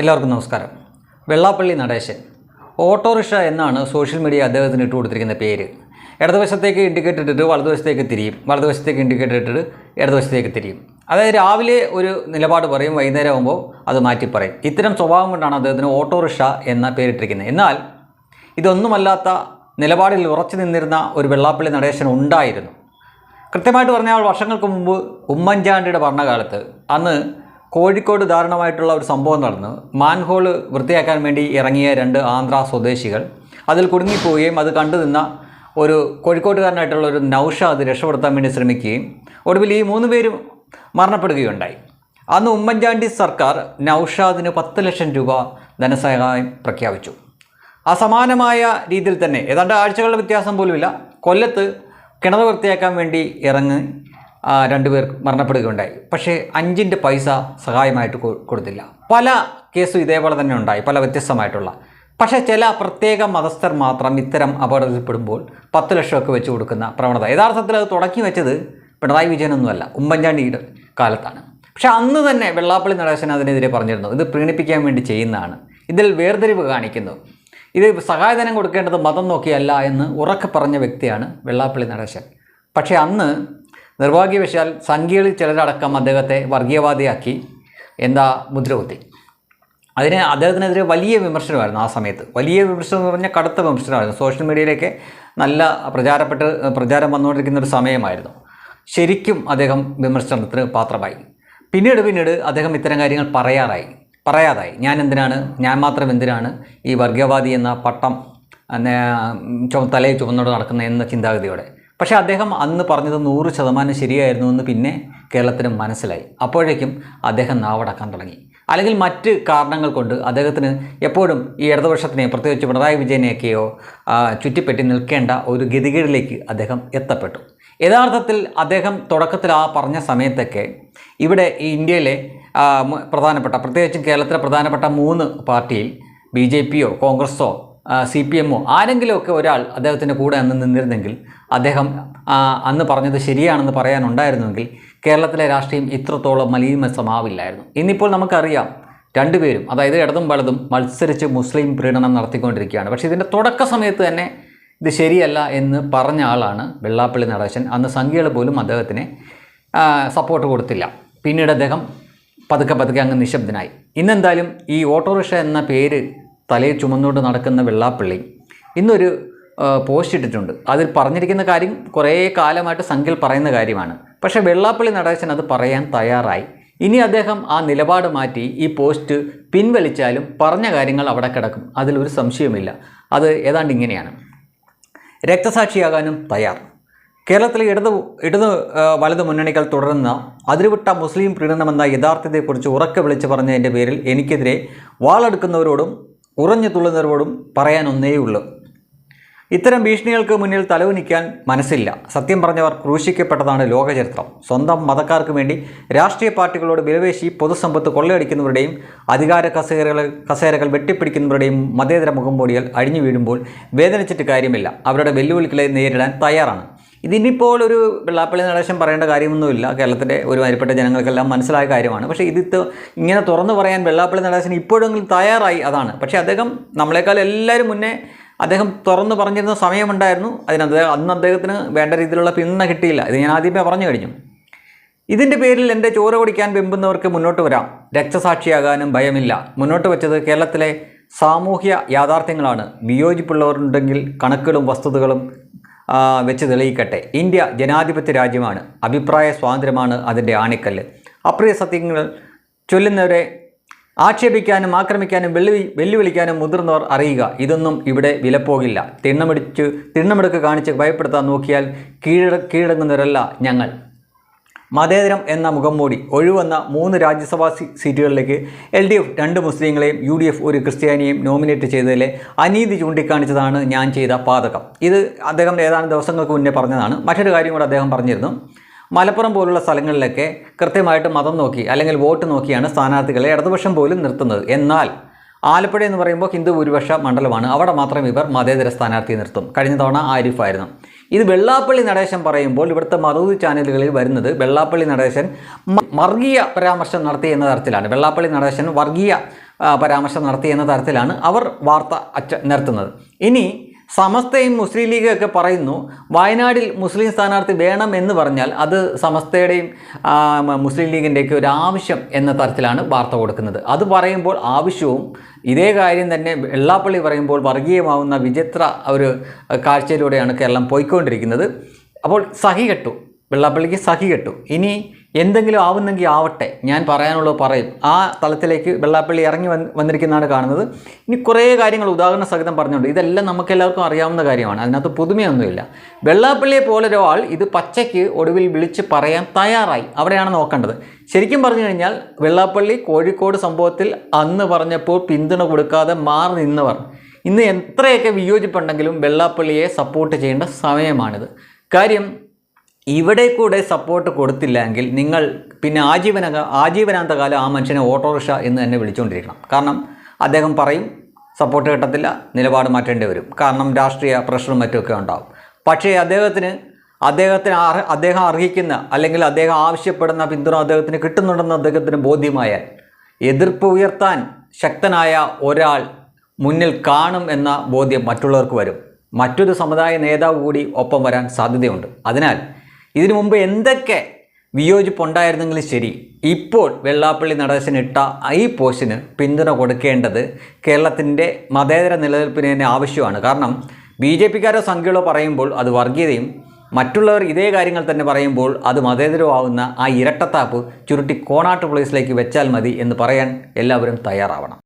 എല്ലാവർക്കും നമസ്കാരം. വെള്ളാപ്പള്ളി നടേശൻ. ഓട്ടോറിക്ഷ എന്നാണ് സോഷ്യൽ മീഡിയ അദ്ദേഹത്തിന് ഇട്ട് കൊടുത്തിരിക്കുന്ന പേര്. ഇടതുവശത്തേക്ക് ഇൻഡിക്കേറ്റർ ഇട്ടിട്ട് വലതുവശത്തേക്ക് തിരിയും. വലതുവശത്തേക്ക് ഇൻഡിക്കേറ്റർ ഇട്ടിട്ട് ഇടതുവശത്തേക്ക് തിരിയും. അതായത് രാവിലെ ഒരു നിലപാട് പറയും വൈകുന്നേരം ആകുമ്പോൾ അത് മാറ്റി പറയും. ഇത്തരം സ്വഭാവം കൊണ്ടാണ് അദ്ദേഹത്തിന് ഓട്ടോറിക്ഷ എന്ന പേരിട്ടിരിക്കുന്നത്. എന്നാൽ ഇതൊന്നുമല്ലാത്ത നിലപാടിൽ ഉറച്ചു നിന്നിരുന്ന ഒരു വെള്ളാപ്പള്ളി നടേശൻ ഉണ്ടായിരുന്നു. കൃത്യമായിട്ട് പറഞ്ഞാൽ വർഷങ്ങൾക്ക് മുമ്പ് ഉമ്മൻചാണ്ടിയുടെ ഭരണകാലത്ത് അന്ന് കോഴിക്കോട് ദാരുണമായിട്ടുള്ള ഒരു സംഭവം നടന്നു. മാൻഹോൾ വൃത്തിയാക്കാൻ വേണ്ടി ഇറങ്ങിയ രണ്ട് ആന്ധ്ര സ്വദേശികൾ അതിൽ കുടുങ്ങിപ്പോവുകയും അത് കണ്ടു നിന്ന ഒരു കോഴിക്കോട്ടുകാരനായിട്ടുള്ള ഒരു നൗഷാദ് രക്ഷപ്പെടുത്താൻ വേണ്ടി ശ്രമിക്കുകയും ഒടുവിൽ ഈ മൂന്ന് പേരും മരണപ്പെടുകയുണ്ടായി. അന്ന് ഉമ്മൻചാണ്ടി സർക്കാർ നൌഷാദിന് പത്ത് ലക്ഷം രൂപ ധനസഹായം പ്രഖ്യാപിച്ചു. അസമാനമായ രീതിയിൽ തന്നെ ഏതാണ്ട് ആഴ്ചകളുടെ വ്യത്യാസം പോലുമില്ല കൊല്ലത്ത് കിണർ വൃത്തിയാക്കാൻ വേണ്ടി ഇറങ്ങി രണ്ടുപേർ മരണപ്പെടുകയുണ്ടായി. പക്ഷേ അഞ്ചിന്റെ പൈസ സഹായമായിട്ട് കൊടുത്തില്ല. പല കേസും ഇതേപോലെ തന്നെ ഉണ്ടായി പല വ്യത്യസ്തമായിട്ടുള്ള. പക്ഷേ ചില പ്രത്യേക മതസ്ഥർ മാത്രം ഇത്തരം അപകടത്തിൽപ്പെടുമ്പോൾ പത്ത് ലക്ഷമൊക്കെ വെച്ച് കൊടുക്കുന്ന പ്രവണത. യഥാർത്ഥത്തിൽ അത് തുടക്കി വെച്ചത് പിണറായി വിജയനൊന്നുമല്ല ഉമ്മൻചാണ്ടിയുടെ കാലത്താണ്. പക്ഷേ അന്ന് തന്നെ വെള്ളാപ്പള്ളി നടേശൻ അതിനെതിരെ പറഞ്ഞിരുന്നു ഇത് പ്രീണിപ്പിക്കാൻ വേണ്ടി ചെയ്യുന്നതാണ്. ഇതിൽ വേർതിരിവ് കാണിക്കുന്നു. ഇത് സഹായധനം കൊടുക്കേണ്ടത് മതം നോക്കിയല്ല എന്ന് ഉറക്കെ പറഞ്ഞ വ്യക്തിയാണ് വെള്ളാപ്പള്ളി നടേശൻ. പക്ഷേ അന്ന് നിർഭാഗ്യവശാൽ സംഖ്യകളിൽ ചിലരടക്കം അദ്ദേഹത്തെ വർഗീയവാദിയാക്കി എന്താ മുദ്രകുത്തി. അതിന് അദ്ദേഹത്തിനെതിരെ വലിയ വിമർശനമായിരുന്നു ആ സമയത്ത്. വലിയ വിമർശനം എന്ന് പറഞ്ഞാൽ കടുത്ത വിമർശനമായിരുന്നു. സോഷ്യൽ മീഡിയയിലേക്ക് നല്ല പ്രചാരപ്പെട്ട് പ്രചാരം വന്നുകൊണ്ടിരിക്കുന്ന ഒരു സമയമായിരുന്നു. ശരിക്കും അദ്ദേഹം വിമർശനത്തിന് പാത്രമായി. പിന്നീട് പിന്നീട് അദ്ദേഹം ഇത്തരം കാര്യങ്ങൾ പറയാറായി. പറയാതായി. ഞാൻ എന്തിനാണ്? ഞാൻ മാത്രം എന്തിനാണ് ഈ വർഗീയവാദി എന്ന പട്ടം തലയിൽ ചുമന്നോട് നടക്കുന്ന എന്ന ചിന്താഗതിയോടെ. പക്ഷേ അദ്ദേഹം അന്ന് പറഞ്ഞത് നൂറ് ശതമാനം ശരിയായിരുന്നു എന്ന് പിന്നെ കേരളത്തിന് മനസ്സിലായി. അപ്പോഴേക്കും അദ്ദേഹം നാവടക്കാൻ തുടങ്ങി. അല്ലെങ്കിൽ മറ്റ് കാരണങ്ങൾ കൊണ്ട് അദ്ദേഹത്തിന് എപ്പോഴും ഈ ഇടതുപക്ഷത്തിനെ പ്രത്യേകിച്ച് പിണറായി വിജയനെയൊക്കെയോ ചുറ്റിപ്പറ്റി നിൽക്കേണ്ട ഒരു ഗതികേടിലേക്ക് അദ്ദേഹം എത്തപ്പെട്ടു. യഥാർത്ഥത്തിൽ അദ്ദേഹം തുടക്കത്തിൽ ആ പറഞ്ഞ സമയത്തൊക്കെ ഇവിടെ ഈ ഇന്ത്യയിലെ പ്രധാനപ്പെട്ട പ്രത്യേകിച്ചും കേരളത്തിലെ പ്രധാനപ്പെട്ട മൂന്ന് പാർട്ടിയിൽ ബി ജെ പിയോ കോൺഗ്രസ്സോ സി പി എമ്മോ ആരെങ്കിലുമൊക്കെ ഒരാൾ അദ്ദേഹത്തിന്റെ കൂടെ അന്ന് നിന്നിരുന്നെങ്കിൽ അദ്ദേഹം അന്ന് പറഞ്ഞത് ശരിയാണെന്ന് പറയാനുണ്ടായിരുന്നുവെങ്കിൽ കേരളത്തിലെ രാഷ്ട്രീയം ഇത്രത്തോളം മലീമസമാവില്ലായിരുന്നു. ഇന്നിപ്പോൾ നമുക്കറിയാം രണ്ടുപേരും അതായത് ഇടതും വലതും മത്സരിച്ച് മുസ്ലിം പ്രീണനം നടത്തിക്കൊണ്ടിരിക്കുകയാണ്. പക്ഷേ ഇതിന്റെ തുടക്ക സമയത്ത് തന്നെ ഇത് ശരിയല്ല എന്ന് പറഞ്ഞ ആളാണ് വെള്ളാപ്പള്ളി നടേശൻ. അന്ന് സംഖ്യകൾ പോലും അദ്ദേഹത്തിന് സപ്പോർട്ട് കൊടുത്തില്ല. പിന്നീട് അദ്ദേഹം പതുക്കെ പതുക്കെ അങ്ങ് നിശബ്ദനായി. ഇന്നെന്തായാലും ഈ ഓട്ടോറിക്ഷ എന്ന പേര് തലയിൽ ചുമന്നുകൊണ്ട് നടക്കുന്ന വെള്ളാപ്പള്ളി ഇന്നൊരു പോസ്റ്റ് ഇട്ടിട്ടുണ്ട്. അതിൽ പറഞ്ഞിരിക്കുന്ന കാര്യം കുറേ കാലമായിട്ട് സംഖ്യയിൽ പറയുന്ന കാര്യമാണ്. പക്ഷേ വെള്ളാപ്പള്ളി നടേശൻ അത് പറയാൻ തയ്യാറായി. ഇനി അദ്ദേഹം ആ നിലപാട് മാറ്റി ഈ പോസ്റ്റ് പിൻവലിച്ചാലും പറഞ്ഞ കാര്യങ്ങൾ അവിടെ കിടക്കും. അതിലൊരു സംശയവുമില്ല. അത് ഏതാണ്ട് ഇങ്ങനെയാണ്. രക്തസാക്ഷിയാകാനും തയ്യാർ. കേരളത്തിലെ ഇടത് ഇടത് വലത് മുന്നണികൾ തുടരുന്ന അതിരുവിട്ട മുസ്ലിം പ്രീണനമെന്ന യഥാർത്ഥത്തെക്കുറിച്ച് ഉറക്കെ വിളിച്ചു പറഞ്ഞതിന്റെ പേരിൽ എനിക്കെതിരെ വാളെടുക്കുന്നവരോടും ഉറഞ്ഞു തുള്ളുന്നവരോടും പറയാൻ ഒന്നേ ഉള്ളൂ ഇത്തരം ഭീഷണികൾക്ക് മുന്നിൽ തലവുനിക്കാൻ മനസ്സില്ല. സത്യം പറഞ്ഞവർ ക്രൂശിക്കപ്പെട്ടതാണ് ലോകചരിത്രം. സ്വന്തം മതക്കാർക്ക് വേണ്ടി രാഷ്ട്രീയ പാർട്ടികളോട് വിലവേശി പൊതുസമ്പത്ത് കൊള്ളയടിക്കുന്നവരുടെയും അധികാര കസേരകൾ കസേരകൾ വെട്ടിപ്പിടിക്കുന്നവരുടെയും മതേതര മുഖംമൂടികൾ അഴിഞ്ഞു വീഴുമ്പോൾ വേദനിച്ചിട്ട് കാര്യമില്ല. അവരുടെ വെല്ലുവിളികളെ നേരിടാൻ തയ്യാറാണ്. ഇതിനിപ്പോൾ ഒരു വെള്ളാപ്പള്ളി നടേശം പറയേണ്ട കാര്യമൊന്നുമില്ല. കേരളത്തിലെ അരിപ്പെട്ട ജനങ്ങൾക്കെല്ലാം മനസ്സിലായ കാര്യമാണ്. പക്ഷേ ഇത് ഇങ്ങനെ തുറന്നു പറയാൻ വെള്ളാപ്പള്ളി നടേശൻ ഇപ്പോഴെങ്കിലും തയ്യാറായി അതാണ്. പക്ഷേ അദ്ദേഹം നമ്മളെക്കാൾ എല്ലാവരും മുന്നേ അദ്ദേഹം തുറന്നു പറഞ്ഞിരുന്ന സമയമുണ്ടായിരുന്നു. അതിന് അദ്ദേഹം അന്ന് അദ്ദേഹത്തിന് വേണ്ട രീതിയിലുള്ള പിന്തുണ കിട്ടിയില്ല. ഇത് ഞാൻ ആദ്യമേ പറഞ്ഞു കഴിഞ്ഞു. ഇതിന്റെ പേരിൽ എന്റെ ചോര കുടിക്കാൻ വെമ്പുന്നവർക്ക് മുന്നോട്ട് വരാം. രക്തസാക്ഷിയാകാനും ഭയമില്ല. മുന്നോട്ട് വെച്ചത് കേരളത്തിലെ സാമൂഹ്യ യാഥാർത്ഥ്യങ്ങളാണ്. വിയോജിപ്പുള്ളവരുണ്ടെങ്കിൽ കണക്കുകളും വസ്തുതകളും വെച്ച് തെളിയിക്കട്ടെ. ഇന്ത്യ ജനാധിപത്യ രാജ്യമാണ്. അഭിപ്രായ സ്വാതന്ത്ര്യമാണ് അതിന്റെ ആണിക്കല്ല്. അപ്രിയ സത്യങ്ങൾ ചൊല്ലുന്നവരെ ആക്ഷേപിക്കാനും ആക്രമിക്കാനും വെല്ലു വെല്ലുവിളിക്കാനും മുതിർന്നവർ അറിയുക. ഇതൊന്നും ഇവിടെ വിലപ്പോകില്ല. തിണ്ണമെടിച്ച് തിണ്ണമെടുക്ക് കാണിച്ച് ഭയപ്പെടുത്താൻ നോക്കിയാൽ കീഴ കീഴടങ്ങുന്നവരല്ല ഞങ്ങൾ. മതേതരം എന്ന മുഖംമൂടി ഒഴിവന്ന മൂന്ന് രാജ്യസഭാ സീറ്റുകളിലേക്ക് എൽ ഡി എഫ് രണ്ട് മുസ്ലിങ്ങളെയും യു ഡി എഫ് ഒരു ക്രിസ്ത്യാനിയെയും നോമിനേറ്റ് ചെയ്തതിലെ അനീതി ചൂണ്ടിക്കാണിച്ചതാണ് ഞാൻ ചെയ്ത പാതകം. ഇത് അദ്ദേഹം ഏതാനും ദിവസങ്ങൾക്ക് മുന്നേ പറഞ്ഞതാണ്. മറ്റൊരു കാര്യം കൂടെ അദ്ദേഹം പറഞ്ഞിരുന്നു. മലപ്പുറം പോലുള്ള സ്ഥലങ്ങളിലൊക്കെ കൃത്യമായിട്ട് മതം നോക്കി അല്ലെങ്കിൽ വോട്ട് നോക്കിയാണ് സ്ഥാനാർത്ഥികളെ ഇടതുപക്ഷം പോലും നിർത്തുന്നത്. എന്നാൽ ആലപ്പുഴ എന്ന് പറയുമ്പോൾ ഹിന്ദു ഭൂരിപക്ഷ മണ്ഡലമാണ്. അവിടെ മാത്രം ഇവർ മതേതര സ്ഥാനാർത്ഥിയെ നിർത്തും. കഴിഞ്ഞ തവണ ആരിഫായിരുന്നു ഇത് വെള്ളാപ്പള്ളി നടേശൻ പറയുമ്പോൾ ഇവിടുത്തെ മറുതി ചാനലുകളിൽ വരുന്നത് വെള്ളാപ്പള്ളി നടേശൻ വർഗീയ പരാമർശം നടത്തി എന്ന തരത്തിലാണ്. വെള്ളാപ്പള്ളി നടേശൻ വർഗീയ പരാമർശം നടത്തി എന്ന തരത്തിലാണ് അവർ വാർത്ത അച്ച നിരത്തുന്നത് ഇനി സമസ്തയും മുസ്ലിം ലീഗൊക്കെ പറയുന്നു വയനാടിൽ മുസ്ലിം സ്ഥാനാർത്ഥി വേണം എന്ന് പറഞ്ഞാൽ അത് സമസ്തയുടെയും മുസ്ലിം ലീഗിന്റെയൊക്കെ ഒരു ആവശ്യം എന്ന തരത്തിലാണ് വാർത്ത കൊടുക്കുന്നത്. അത് പറയുമ്പോൾ ആവശ്യവും ഇതേ കാര്യം തന്നെ വെള്ളാപ്പള്ളി പറയുമ്പോൾ വർഗീയമാവുന്ന വിചിത്ര ഒരു കാഴ്ചയിലൂടെയാണ് കേരളം പോയിക്കൊണ്ടിരിക്കുന്നത്. അപ്പോൾ സഹി കെട്ടു വെള്ളാപ്പള്ളിക്ക് സഹി കെട്ടു ഇനി എന്തെങ്കിലും ആവുന്നെങ്കിൽ ആവട്ടെ. ഞാൻ പറയാനുള്ളത് പറയും. ആ തലത്തിലേക്ക് വെള്ളാപ്പള്ളി ഇറങ്ങി വന്ന് വന്നിരിക്കുന്നതാണ് കാണുന്നത്. ഇനി കുറേ കാര്യങ്ങൾ ഉദാഹരണ സഹിതം പറഞ്ഞുകൊണ്ട് ഇതെല്ലാം നമുക്ക് എല്ലാവർക്കും അറിയാവുന്ന കാര്യമാണ്. അതിനകത്ത് പുതുമയൊന്നുമില്ല. വെള്ളാപ്പള്ളിയെ പോലെ ഒരാൾ ഇത് പച്ചയ്ക്ക് ഒടുവിൽ വിളിച്ച് പറയാൻ തയ്യാറായി. അവിടെയാണ് നോക്കേണ്ടത്. ശരിക്കും പറഞ്ഞു കഴിഞ്ഞാൽ വെള്ളാപ്പള്ളി കോഴിക്കോട് സംഭവത്തിൽ അന്ന് പറഞ്ഞപ്പോൾ പിന്തുണ കൊടുക്കാതെ മാറി നിന്നവർ. ഇന്ന് എത്രയൊക്കെ വിയോജിപ്പുണ്ടെങ്കിലും വെള്ളാപ്പള്ളിയെ സപ്പോർട്ട് ചെയ്യേണ്ട സമയമാണിത്. കാര്യം ഇവിടെ കൂടെ സപ്പോർട്ട് കൊടുത്തില്ലെങ്കിൽ നിങ്ങൾ പിന്നെ ആജീവന ആജീവനാന്തകാലം ആ മനുഷ്യനെ ഓട്ടോറിക്ഷ എന്ന് തന്നെ വിളിച്ചുകൊണ്ടിരിക്കണം കാരണം അദ്ദേഹം പറയും സപ്പോർട്ട് കിട്ടത്തില്ല നിലപാട് മാറ്റേണ്ടി വരും. കാരണം രാഷ്ട്രീയ പ്രഷറും മറ്റുമൊക്കെ ഉണ്ടാവും. പക്ഷേ അദ്ദേഹത്തിന് അദ്ദേഹത്തിന് അദ്ദേഹം അർഹിക്കുന്ന അല്ലെങ്കിൽ അദ്ദേഹം ആവശ്യപ്പെടുന്ന പിന്തുണ അദ്ദേഹത്തിന് കിട്ടുന്നുണ്ടെന്ന് അദ്ദേഹത്തിന് ബോധ്യമായാൽ എതിർപ്പ് ഉയർത്താൻ ശക്തനായ ഒരാൾ മുന്നിൽ കാണും എന്ന ബോധ്യം മറ്റുള്ളവർക്ക് വരും. മറ്റൊരു സമുദായ നേതാവ് കൂടി ഒപ്പം വരാൻ സാധ്യതയുണ്ട്. അതിനാൽ ഇതിനു മുമ്പ് എന്തൊക്കെ വിയോജിപ്പുണ്ടായിരുന്നെങ്കിലും ശരി ഇപ്പോൾ വെള്ളാപ്പള്ളി നടേശൻ ഇട്ട ഈ പോസ്റ്റിന് പിന്തുണ കൊടുക്കേണ്ടത് കേരളത്തിന്റെ മതേതര നിലനിൽപ്പിന് തന്നെ ആവശ്യമാണ്. കാരണം ബി ജെ പിക്കാരോ സംഖ്യകളോ പറയുമ്പോൾ അത് വർഗീയതയും മറ്റുള്ളവർ ഇതേ കാര്യങ്ങൾ തന്നെ പറയുമ്പോൾ അത് മതേതരമാവുന്ന ആ ഇരട്ടത്താപ്പ് ചുരുട്ടി കോണാട്ട് പ്ലേസിലേക്ക് വെച്ചാൽ മതി എന്ന് പറയാൻ എല്ലാവരും തയ്യാറാവണം.